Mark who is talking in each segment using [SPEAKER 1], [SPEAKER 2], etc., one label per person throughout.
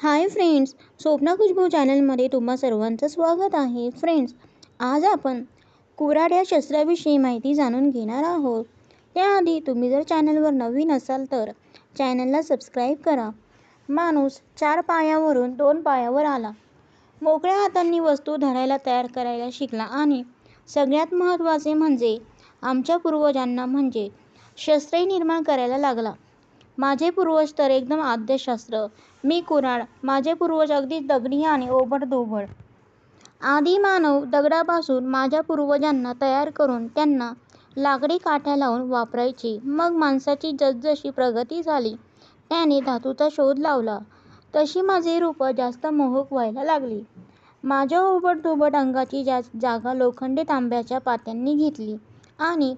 [SPEAKER 1] Hi friends Swapna Khushboo चॅनलमध्ये तुम्हा सर्वांचं स्वागत आहे. फ्रेंड्स आज आपण कुऱ्हाड या शस्त्राविषयी माहिती जाणून घेणार आहोत. त्याआधी तुम्ही जर चॅनलवर नवीन असाल तर चॅनलला सबस्क्राईब करा. माणूस चार पायावरून दोन पायावर आला. मोकळ्या हातांनी वस्तू धरायला तयार करायला शिकला आणि सगळ्यात महत्त्वाचे म्हणजे आमच्या पूर्वजांना म्हणजे शस्त्रही निर्माण करायला लागला. माझे पूर्वज तर एकदम आद्यशास्त्र. मी कुऱ्हाड माझे पूर्वज अगदी दगडी आणि ओबडधोबड आदी मानव दगडापासून माझ्या पूर्वजांना तयार करून त्यांना लाकडी काठ्या लावून वापरायचे. मग माणसाची जसजशी प्रगती झाली त्याने धातूचा शोध लावला. तशी माझी रूपं जास्त मोहक व्हायला लागली. माझ्या ओबडधोबड अंगाची जा जागा लोखंडी तांब्याच्या पात्यांनी घेतली आणि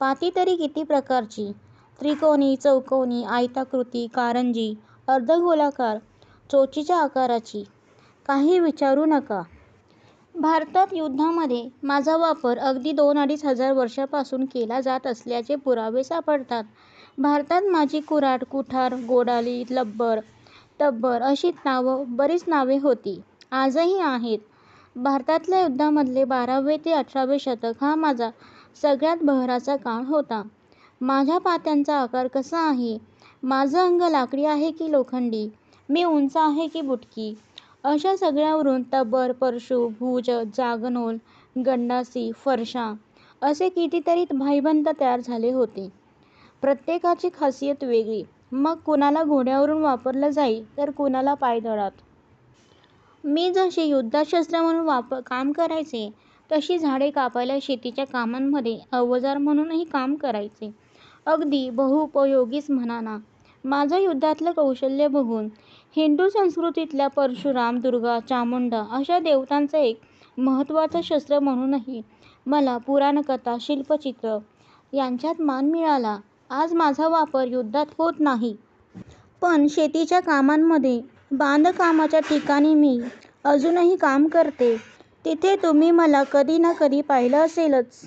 [SPEAKER 1] पाती तरी किती प्रकारची? त्रिकोणी चौकोनी आयताकृती कारंजी अर्धगोलाकार चोचीच्या आकाराची. काही विचारू नका. भारतात युद्धामध्ये माझा वापर अगदी दोन अडीच हजार वर्षापासून केला जात असल्याचे पुरावे सापडतात. भारतात माझी कुऱ्हाड कुठार गोडाली लब्बर तब्बर अशी नावं बरीच नावे होती. आजही आहेत. भारतातल्या युद्धामधले बारावे ते अठरावे शतक हा माझा सगळ्यात बहराचा काळ होता. माझ्या पात्यांचा आकार कसा आहे? माझं अंग लाकडी आहे की लोखंडी? मी उंच आहे की बुटकी? अशा सगळ्यावरून तबर परशु भुज जागनोल गंडासी फरशा असे कितीतरी भाईबंद तयार झाले होते. प्रत्येकाची खासियत वेगळी. मग कुणाला घोड्यावरून वापरलं जाई तर कुणाला पायदळात मी जशी युद्धशस्त्र म्हणून वापर काम करायचे तशी झाडे कापायला शेतीच्या कामांमध्ये अवजार म्हणूनही काम करायचे. अगदी बहुपयोगीच म्हणा ना माझं युद्धातलं कौशल्य बघून हिंदू संस्कृतीतल्या परशुराम दुर्गा चामुंडा अशा देवतांचं एक महत्त्वाचं शस्त्र म्हणूनही मला पुराणकथा शिल्पचित्र यांच्यात मान मिळाला. आज माझा वापर युद्धात होत नाही. पण शेतीच्या कामांमध्ये बांधकामाच्या ठिकाणी मी अजूनही काम करते. तिथे तुम्ही मला कधी ना कधी पाहिलं असेलच.